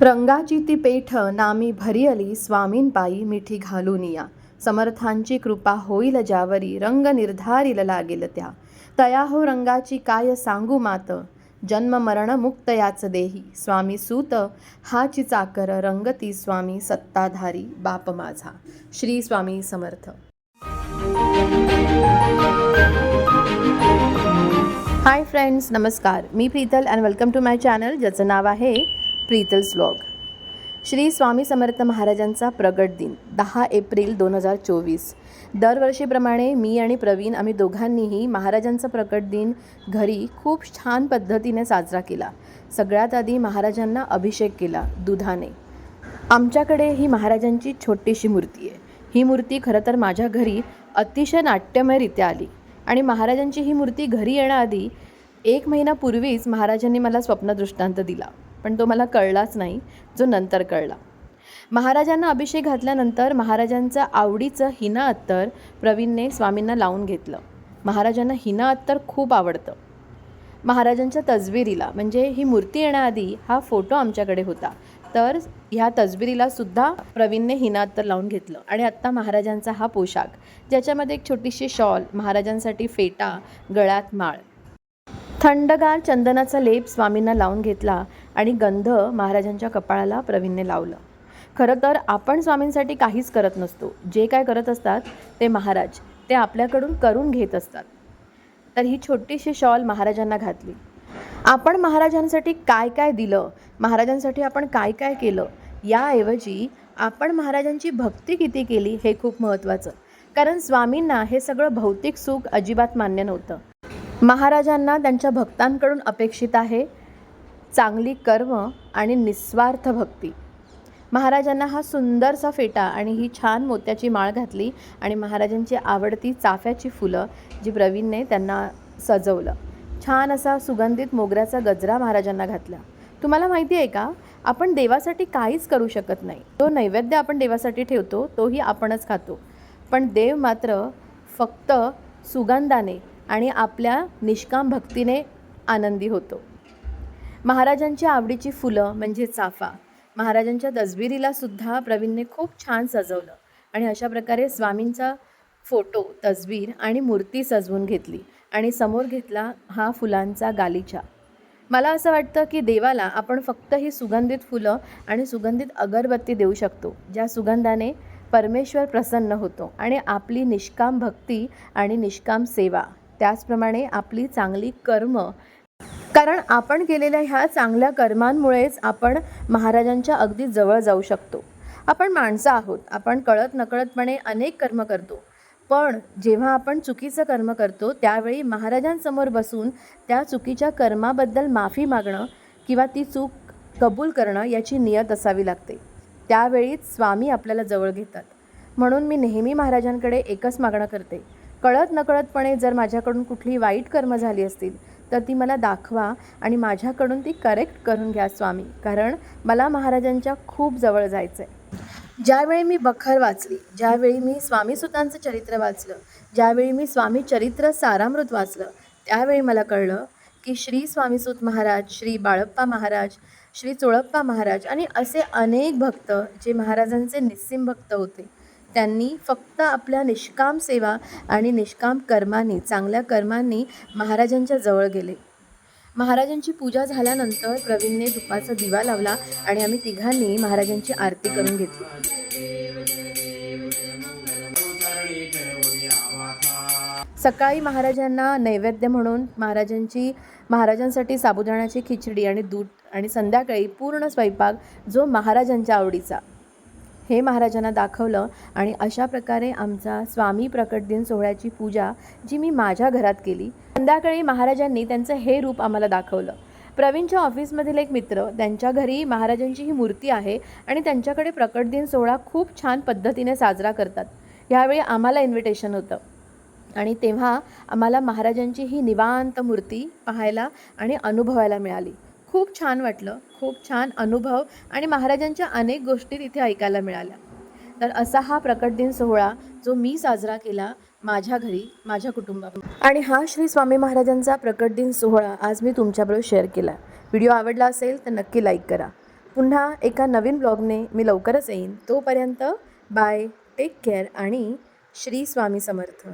रंगाची ती पेठ नामी भरियली स्वामींपायी मिठी घालून या. समर्थांची कृपा होईल ज्यावरी रंग निर्धारिल लागेल त्या. तया हो रंगाची काय सांगू मात? जन्म मरण मुक्त याच देही. स्वामी सूत हाची चाकर रंगती स्वामी सत्ताधारी बाप माझा. श्री स्वामी समर्थ. हाय फ्रेंड्स नमस्कार. मी Preetal and welcome to my channel ज्याचं नाव आहे प्रीतल्स व्लॉग श्री स्वामी समर्थ महाराजांचा प्रगट दिन दहा एप्रिल दोन हजार चोवीस. दरवर्षीप्रमाणे मी आणि प्रवीण आम्ही दोघांनीही महाराजांचा प्रकट दिन घरी खूप छान पद्धतीने साजरा केला. सगळ्यात आधी महाराजांना अभिषेक केला दुधाने. आमच्याकडे ही महाराजांची छोटीशी मूर्ती आहे. ही मूर्ती खरं तर माझ्या घरी अतिशय नाट्यमयरित्या आली आणि महाराजांची ही मूर्ती घरी येण्याआधी एक महिन्यापूर्वीच महाराजांनी मला स्वप्नदृष्टांत दिला. पण तो मला कळलाच नाही जो नंतर कळला. महाराजांना अभिषेक घातल्यानंतर महाराजांचं आवडीचं हिना अत्तर प्रवीणने स्वामींना लावून घेतलं. महाराजांना हिना अत्तर खूप आवडतं. महाराजांच्या तसबिरीला म्हणजे ही मूर्ती येण्याआधी हा फोटो आमच्याकडे होता. तर ह्या तजबिरीला सुद्धा प्रवीणने हिना अत्तर लावून घेतलं. आणि आत्ता महाराजांचा हा पोशाख ज्याच्यामध्ये एक छोटीशी शॉल महाराजांसाठी फेटा गळ्यात माळ थंडगार चंदनाचा लेप स्वामींना लावून घेतला आणि गंध महाराजांच्या कपाळाला प्रवीणने लावलं. खरं तर आपण स्वामींसाठी काहीच करत नसतो. जे काय करत असतात ते महाराज. ते आपल्याकडून करून घेत असतात. तर ही छोटीशी शॉल महाराजांना घातली. आपण महाराजांसाठी काय काय दिलं? महाराजांसाठी आपण काय काय केलं? याऐवजी आपण महाराजांची भक्ती किती केली हे खूप महत्त्वाचं. कारण स्वामींना हे सगळं भौतिक सुख अजिबात मान्य नव्हतं. महाराजांना त्यांच्या भक्तांकडून अपेक्षित आहे चांगली कर्म आणि निस्वार्थ भक्ती. महाराजांना हा सुंदरसा फेटा आणि ही छान मोत्याची माळ घातली आणि महाराजांची आवडती चाफ्याची फुलं जी प्रवीणने त्यांना सजवलं. छान असा सुगंधित मोगऱ्याचा गजरा महाराजांना घातला. तुम्हाला माहिती आहे का? आपण देवासाठी काहीच करू शकत नाही. तो नैवेद्य आपण देवासाठी ठेवतो तोही आपणच खातो. पण देव मात्र फक्त सुगंधाने आणि आपल्या निष्काम भक्तीने आनंदी होतो. महाराजांच्या आवडीची फुलं म्हणजे चाफा. महाराजांच्या तसबिरीला सुद्धा प्रवीणने खूप छान सजवलं आणि अशा प्रकारे स्वामींचा फोटो तसबीर आणि मूर्ती सजवून घेतली आणि समोर घेतला हा फुलांचा गालिचा. मला असं वाटतं की देवाला आपण फक्त ही सुगंधित फुलं आणि सुगंधित अगरबत्ती देऊ शकतो ज्या सुगंधाने परमेश्वर प्रसन्न होतो आणि आपली निष्काम भक्ती आणि निष्काम सेवा त्याचप्रमाणे आपली चांगली कर्म. कारण आपण केलेल्या ह्या चांगल्या कर्मांमुळेच आपण महाराजांच्या अगदी जवळ जाऊ शकतो. आपण माणसं आहोत आपण कळत नकळतपणे अनेक कर्म करतो. पण जेव्हा आपण चुकीचं कर्म करतो त्यावेळी महाराजांसमोर बसून त्या चुकीच्या कर्माबद्दल माफी मागणं किंवा ती चूक कबूल करणं याची नियत असावी लागते. त्यावेळीच स्वामी आपल्याला जवळ घेतात. म्हणून मी नेहमी महाराजांकडे एकच मागणं करते. कळत नकळतपणे जर माझ्याकडून कुठली वाईट कर्म झाली असतील तर ती मला दाखवा आणि माझ्याकडून ती करेक्ट करून घ्या स्वामी. कारण मला महाराजांच्या खूप जवळ जायचं आहे ज्यावेळी मी बखर वाचली ज्यावेळी मी स्वामीसुतांचं चरित्र वाचलं ज्यावेळी मी स्वामी चरित्र सारामृत वाचलं त्यावेळी मला कळलं की श्री स्वामीसूत महाराज श्री बाळप्पा महाराज श्री चोळप्पा महाराज आणि असे अनेक भक्त जे महाराजांचे निस्सिम भक्त होते. त्यांनी फक्त आपल्या निष्काम सेवा आणि निष्काम कर्मांनी चांगल्या कर्मांनी महाराजांच्या जवळ गेले. महाराजांची पूजा झाल्यानंतर प्रवीणने धुपाचा दिवा लावला आणि आम्ही तिघांनी महाराजांची आरती करून घेतली. सकाळी महाराजांना नैवेद्य म्हणून महाराजांची महाराजांसाठी साबुदाण्याची खिचडी आणि दूध आणि संध्याकाळी पूर्ण स्वयंपाक जो महाराजांच्या आवडीचा. हे महाराजांना दाखवलं आणि अशा प्रकारे आमचा स्वामी प्रकट दिन सोहळ्याची पूजा जी मी माझ्या घरात केली संध्याकाळी महाराजांनी त्यांचं हे रूप आम्हाला दाखवलं. प्रवीणच्या ऑफिसमधील एक मित्र त्यांच्या घरी महाराजांची ही मूर्ती आहे आणि त्यांच्याकडे प्रकट दिन सोहळा खूप छान पद्धतीने साजरा करतात. ह्यावेळी आम्हाला इन्व्हिटेशन होतं. आणि तेव्हा आम्हाला महाराजांची ही निवांत मूर्ती पाहायला आणि अनुभवायला मिळाली. खूप छान वाटलं खूप छान अनुभव आणि महाराजांच्या अनेक गोष्टी तिथे ऐकायला मिळाल्या. तर असा हा प्रकट दिन सोहळा जो मी साजरा केला माझ्या घरी माझ्या कुटुंबात आणि हा श्री स्वामी महाराजांचा प्रकट दिन सोहळा आज मी तुमच्याबरोबर शेअर केला. व्हिडिओ आवडला असेल तर नक्की लाईक करा. पुन्हा एका नवीन ब्लॉगने मी लवकरच येईन. तोपर्यंत बाय टेक केअर आणि श्री स्वामी समर्थ.